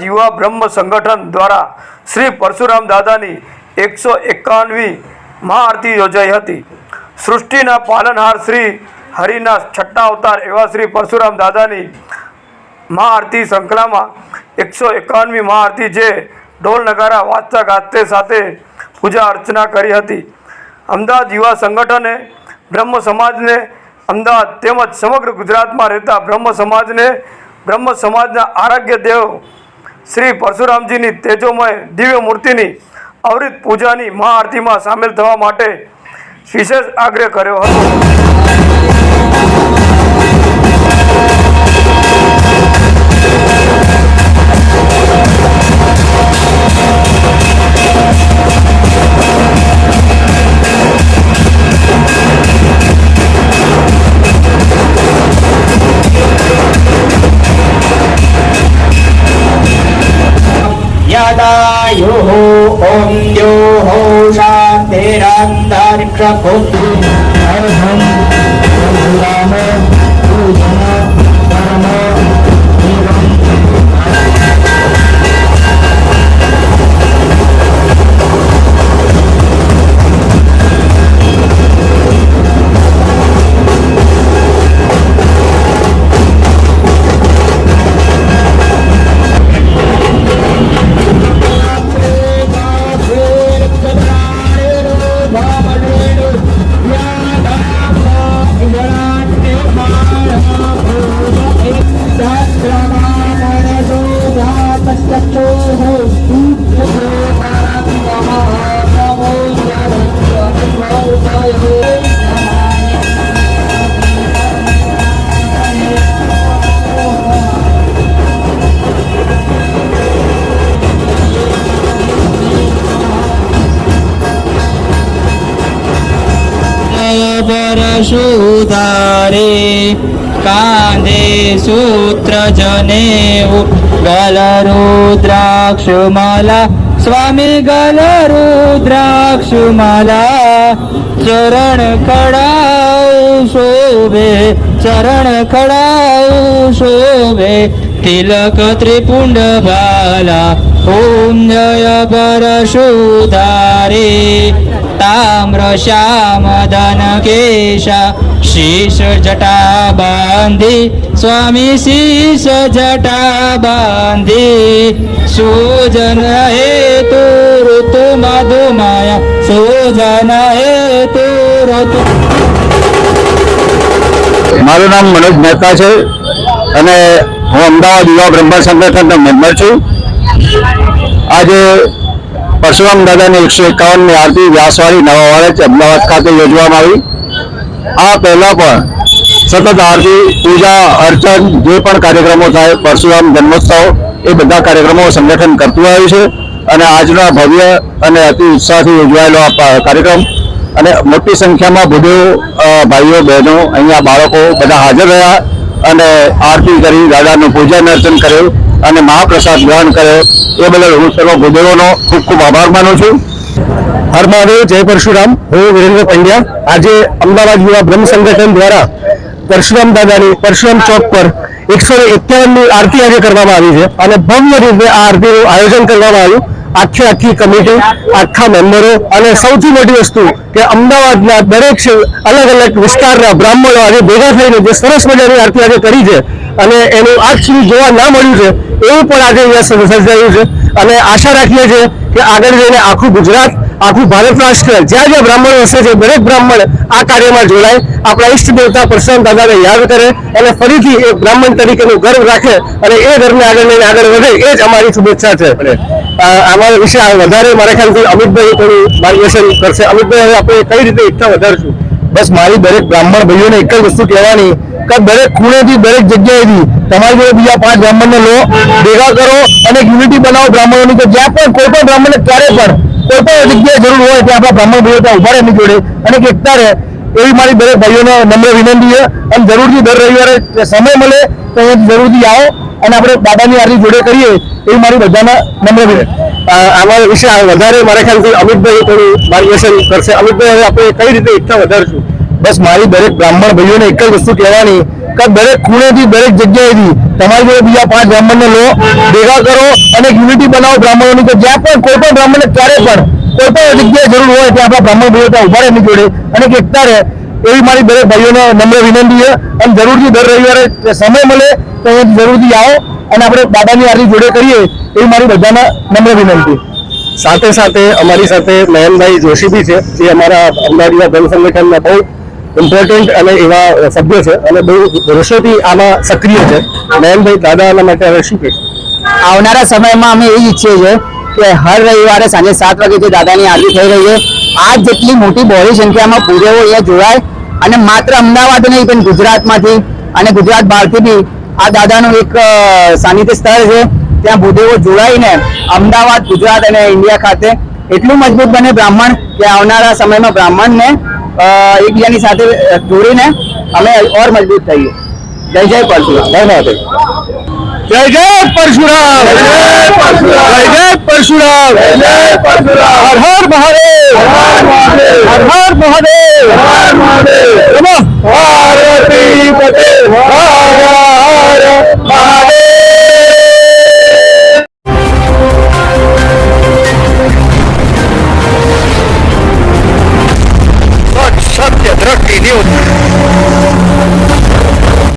યુવા બ્રહ્મ સંગઠન દ્વારા શ્રી પરશુરામ દાદાની એકસો એકાવનમી મહાઆરતી યોજાઈ હતી. સૃષ્ટિના પાલનહાર શ્રી હરિના છઠ્ઠા અવતાર એવા શ્રી પરશુરામ દાદાની મહાઆરતી શૃંખલામાં એકસો એકાવનમી મહાઆરતી જે ઢોલ નગારા વાંચતા ગાતે સાથે પૂજા અર્ચના કરી હતી. અમદાવાદ યુવા સંગઠને બ્રહ્મ સમાજને અમદાવાદ તેમજ સમગ્ર ગુજરાતમાં રહેતા બ્રહ્મ સમાજને બ્રહ્મ સમાજના આરોગ્ય દેવ શ્રી પરશુરામજીની તેજોમય દિવ્ય મૂર્તિની અવરિત પૂજાની મહાઆરતીમાં સામેલ થવા માટે વિશેષ આગ્રહ કર્યો હતો. यदायुः ॐ द्योः शान्तिरन्तरिक्षपुत्री अर्हं પરશુધારે કાંધે સૂત્ર જનેઉ ગલરુદ્રાક્ષમાલા સ્વામી ગલરુદ્રાક્ષમાલા ચરણ ખડાઉ શોભે ચરણ ખડાઉ શોભે તિલક ત્રિપુંડ બાલા ઓમ જય પરશુધારે તામ્ર શ્યામ ધન કેશા શીશ જટા બાંધી સ્વામી શીશ જટા બાંધી સુજન હેતુ ઋતુ મધુમાયા સુજન હેતુ ઋતુ મારું નામ મનોજ મહેતા છે અને હું અમદાવાદ યુવા બ્રહ્મ સંગઠનનો મેમ્બર છું. આજે પરશુરામ દાદાની એકસો એકાવનની આરતી વ્યાસવાળી નવા વાળે અમદાવાદ ખાતે યોજવામાં આવી. આ પહેલાં પણ સતત આરતી, પૂજા, અર્ચન, જે પણ કાર્યક્રમો થાય, પરશુરામ જન્મોત્સવ, એ બધા કાર્યક્રમો સંગઠન કરતું આવ્યું છે અને આજના ભવ્ય અને અતિ ઉત્સાહથી યોજાયેલો આ કાર્યક્રમ. અને મોટી સંખ્યામાં બધો ભાઈઓ, બહેનો, અહીંયા બાળકો બધા હાજર રહ્યા. અને આરતી કરી દાદાનું પૂજન અર્ચન કર્યું અને મહાપ્રસાદ ગ્રહણ કર્યો. એ બદલ હું સર્વ ભૂદેવોનો ખૂબ ખૂબ આભાર માનું છું. હર મહાદેવ, જય પરશુરામ. હું વિરેન્દ્ર પંડ્યા. આજે અમદાવાદ યુવા બ્રહ્મ સંગઠન દ્વારા પરશુરામ દાદાની પરશુરામ ચોક પર એકસો એકાવનની આરતી આજે કરવામાં આવી છે અને ભવ્ય રીતે આ આરતીનું આયોજન કરવામાં આવ્યું. આખી આખી કમિટી, આખા મેમ્બરો અને સૌથી મોટી વસ્તુ કે અમદાવાદના દરેક અલગ અલગ વિસ્તારના બ્રાહ્મણો આજે ભેગા થઈને જે સરસ મજાની આરતી આજે કરી છે અને એનું આજ સુધી જોવા ના મળ્યું છે, એવું પણ આજે અહીંયા સર્જાયું છે. અને આશા રાખીએ છીએ કે આગળ જઈને આખું ગુજરાત, આખું ભારત રાષ્ટ્ર જ્યાં જ્યાં બ્રાહ્મણો હશે છે, દરેક બ્રાહ્મણ આ કાર્યમાં જોડાય. આપણા ઈષ્ટ દેવતા પરશુરામ દાદાને યાદ કરે અને ફરીથી એક બ્રાહ્મણ તરીકેનું ગર્વ રાખે અને એ ધર્મને આગળ લઈને આગળ વધે. એ જ અમારી શુભેચ્છા છે. આમાં વિશે વધારે મારા ખ્યાલથી અમિતભાઈ થોડું માર્ગદર્શન કરશે. અમિતભાઈ, હવે આપણે કઈ રીતે એકતા વધારશું? બસ મારી દરેક બ્રાહ્મણ ભાઈઓને એક જ વસ્તુ કહેવાની કે દરેક ખૂણેથી દરેક જગ્યાએથી તમારી જોડે બીજા પાંચ બ્રાહ્મણને લો, ભેગા કરો અને યુનિટી બનાવો બ્રાહ્મણોની કે જ્યાં પણ કોઈ પણ બ્રાહ્મણને ક્યારે પણ કોઈ પણ જગ્યાએ જરૂર હોય ત્યાં આપણા બ્રાહ્મણ ભાઈઓ ત્યાં ઊભા એમની જોડે અને એક એકતા રહે એવી મારી દરેક ભાઈઓને નમ્ર વિનંતી છે. અને જરૂરથી દર રવિવારે સમય મળે તો અહીંયા જરૂરથી આવો અને આપણે દાદાની આરતી જોડે કરીએ એવી મારી બધાના નમ્ર વિનંતી. આમાં વિશે વધારે મારા ખ્યાલથી અમિતભાઈ થોડું માર્ગદર્શન કરશે. અમિતભાઈ આપણે કઈ રીતે એકતા વધારશું? બસ મારી દરેક બ્રાહ્મણ ભાઈઓને એક જ વસ્તુ કહેવાની કે દરેક ખૂણેથી દરેક જગ્યાએથી તમારી જોડે બીજા પાંચ બ્રાહ્મણને લો, ભેગા કરો અને યુનિટી બનાવો બ્રાહ્મણોની. કે જ્યાં પણ કોઈ પણ બ્રાહ્મણને ક્યારે પણ કોઈ પણ જગ્યાએ જરૂર હોય ત્યાં આપણા બ્રાહ્મણ ભાઈઓ ત્યાં ઊભા રહે એમની જોડે અને એકતા રહે. એવી મારી દરેક ભાઈઓને નમ્ર વિનંતી છે. અને જરૂરથી દર રવિવારે સમય મળે તો જરૂરથી આવો. અને આપણે દાદાની આરતી જોડે કરીએ એવી મારી બધાને નમ્ર વિનંતી. સાથે સાથે અમારી સાથે મહેનભાઈ જોશી બી છે જે અમારા અમદાવાદ યુવા ધર્મ સંગઠનના બહુ ઇમ્પોર્ટન્ટ અને એવા સભ્ય છે અને બહુ વર્ષોથી આમાં સક્રિય છે. નયનભાઈ દાદાના માટે હવે શું આવનારા સમયમાં અમે એ ઈચ્છીએ છીએ કે હર રવિવારે સાંજે સાત વાગે જે દાદાની આરતી થઈ રહી છે આ જેટલી મોટી બહોળી સંખ્યામાં પૂરેવો અહીંયા જોડાય અને માત્ર અમદાવાદ નહીં પણ ગુજરાતમાંથી અને ગુજરાત બહારથી બી આ દાદાનું એક સાનિધ્ય સ્થળ છે. ત્યાં ભૂદેવો જોડાઈને અમદાવાદ ગુજરાત અને ઇન્ડિયા ખાતે એટલું મજબૂત બને બ્રાહ્મણ કે આવનારા સમયમાં બ્રાહ્મણને એકબીજાની સાથે જોડીને અમે ઓર મજબૂત થઈએ. જય જય પરશુરામ. ધન્યવાદ જય જય પરશુરામ. જય જય પરશુરામ. હર હર મહાદેવ. હર